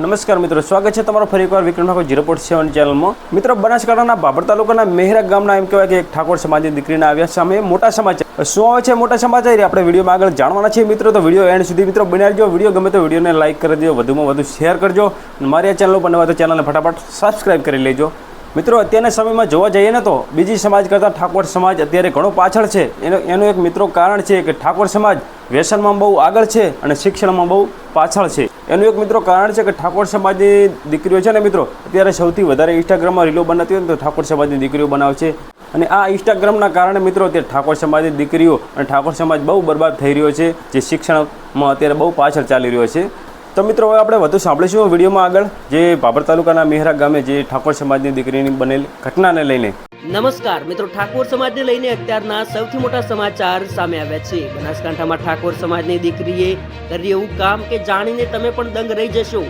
નમસ્કાર મિત્રો, સ્વાગત છે તમારો ફરી એકવાર Vikram Thakor zero point seven ચેનલમાં. મિત્રો, બનાસકાંઠાના બાબર તાલુકાના મેહરા ગામના એમ કહેવાય કે એક ઠાકોર સમાજની દીકરીના આવ્યા સામે મોટા સમાચાર. શું આવે છે મોટા સમાચાર? આપણે વિડીયોમાં આગળ જાણવાના છે મિત્રો. તો વીડિયો એન્ડ સુધી મિત્રો બનાવી દો વીડિયો ગમે તો વિડીયોને લાઇક કરી દો વધુમાં વધુ શેર કરજો. મારી આ ચેનલ પર નવા તો ચેનલને ફટાફટ સબસ્ક્રાઇબ કરી લેજો. મિત્રો, અત્યારના સમયમાં જોવા જઈએ ને તો બીજી સમાજ કરતાં ઠાકોર સમાજ અત્યારે ઘણો પાછળ છે. એનો, એનું એક મિત્રો કારણ છે કે ઠાકોર સમાજ વ્યસનમાં બહુ આગળ છે અને શિક્ષણમાં બહુ પાછળ છે. એનું એક મિત્રો કારણ છે કે ઠાકોર સમાજની દીકરીઓ છે ને મિત્રો, અત્યારે સૌથી વધારે ઇન્સ્ટાગ્રામમાં રીલો બનાવતી હોય ને તો ઠાકોર સમાજની દીકરીઓ બનાવે છે અને આ ઇન્સ્ટાગ્રામના કારણે મિત્રો અત્યારે ઠાકોર સમાજની દીકરીઓ અને ઠાકોર સમાજ બહુ બરબાદ થઈ રહ્યો છે, જે શિક્ષણમાં અત્યારે બહુ પાછળ ચાલી રહ્યો છે. તો મિત્રો હવે આપણે વધુ સાંભળીશું વિડીયોમાં આગળ, જે બાબર તાલુકાના મેહરા ગામે જે ઠાકોર સમાજની દીકરીની બનેલ ઘટનાને લઈને. નમસ્કાર. મિત્રો, ઠાકોર સમાજને લઈને અત્યારના સૌથી મોટા સમાચાર સામે આવ્યા છે. બનાસકાંઠામાં ઠાકોર સમાજની દીકરીએ કરી એવું કામ કે જાણીને તમે પણ દંગ રહી જશો.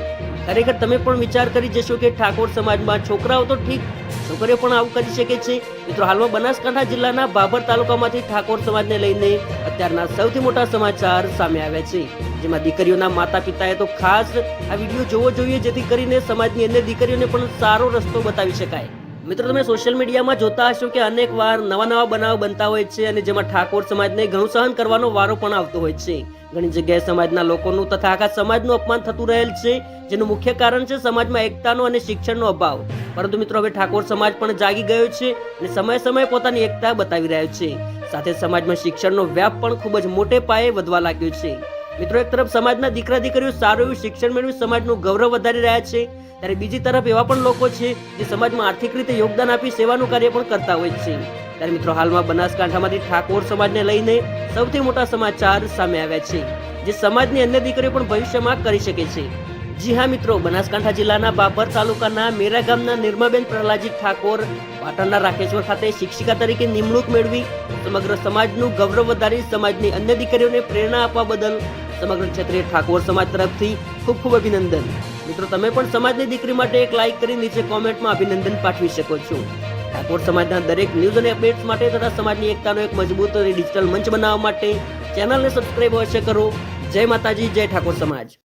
ખરેખર તમે પણ વિચાર કરી જશો કે ઠાકોર સમાજમાં છોકરાઓ તો ઠીક, છોકરીઓ પણ આવું કરી શકે છે. મિત્રો, હાલમાં બનાસકાંઠા જિલ્લાના બાબર તાલુકામાંથી ઠાકોર સમાજને લઈને અત્યારના સૌથી મોટા સમાચાર સામે આવ્યા છે. જેમાં દીકરીઓના માતા પિતાએ તો ખાસ આ વીડિયો જોવો જોઈએ, જેથી કરીને સમાજની અન્ય દીકરીઓને પણ સારો રસ્તો બતાવી શકાય. મિત્રો, તમે સોશિયલ મીડિયામાં જોતા હશો કે અનેક વાર નવા નવા બનાવ બનતા હોય છે અને જેમાં ઠાકોર સમાજને ઘણું સહન કરવાનો વારો પણ આવતો હોય છે. ઘણી જગ્યાએ સમાજના લોકોનું તથા આખા સમાજનું અપમાન થતું રહેલ છે, જેનું મુખ્ય કારણ છે સમાજમાં એકતાનો અને શિક્ષણનો અભાવ. પરંતુ મિત્રો, હવે ઠાકોર સમાજ પણ જાગી ગયો છે અને સમયે સમયે પોતાની એકતા બતાવી રહ્યો છે. સાથે સમાજમાં શિક્ષણનો વ્યાપ પણ ખૂબ જ મોટે પાયે વધવા લાગ્યો છે. મિત્રો, એક તરફ સમાજના દીકરા દીકરીઓ સારું એવું શિક્ષણ મેળવી સમાજનું ગૌરવ વધારી રહ્યા છે, ત્યારે બીજી તરફ એવા પણ લોકો છે જે સમાજમાં આર્થિક રીતે યોગદાન આપી સેવાનું કાર્ય પણ કરતા હોય છે. ત્યારે મિત્રો, હાલમાં બનાસકાંઠામાંથી ઠાકોર સમાજને લઈને સૌથી મોટા સમાચાર સામે આવ્યા છે, જે સમાજની અન્ય દીકરીઓ પણ ભવિષ્યમાં કરી શકે છે. જી હા મિત્રો, બનાસકાંઠા જિલ્લાના બાબર તાલુકાના મેરા ગામના નિર્માબેન પ્રહલાદજી ઠાકોર પાટણના રાકેશ્વર ખાતે શિક્ષિકા તરીકે નિમણૂક મેળવી સમગ્ર સમાજનું ગૌરવ વધારી સમાજની અન્ય દીકરીઓને પ્રેરણા આપવા બદલ સમગ્ર ક્ષેત્રીય ઠાકોર સમાજ તરફથી ખૂબ ખૂબ અભિનંદન. મિત્રો, તમે પણ સમાજની દીકરી માટે એક લાઈક કરી નીચે કોમેન્ટમાં અભિનંદન પાઠવી શકો છો. ઠાકોર સમાજના દરેક ન્યૂઝ અને અપડેટ્સ માટે તથા સમાજની એકતાનો એક મજબૂત અને ડિજિટલ મંચ બનાવવા માટે ચેનલને સબસ્ક્રાઇબ અવશ્ય કરો. જય માતાજી, જય ઠાકોર સમાજ.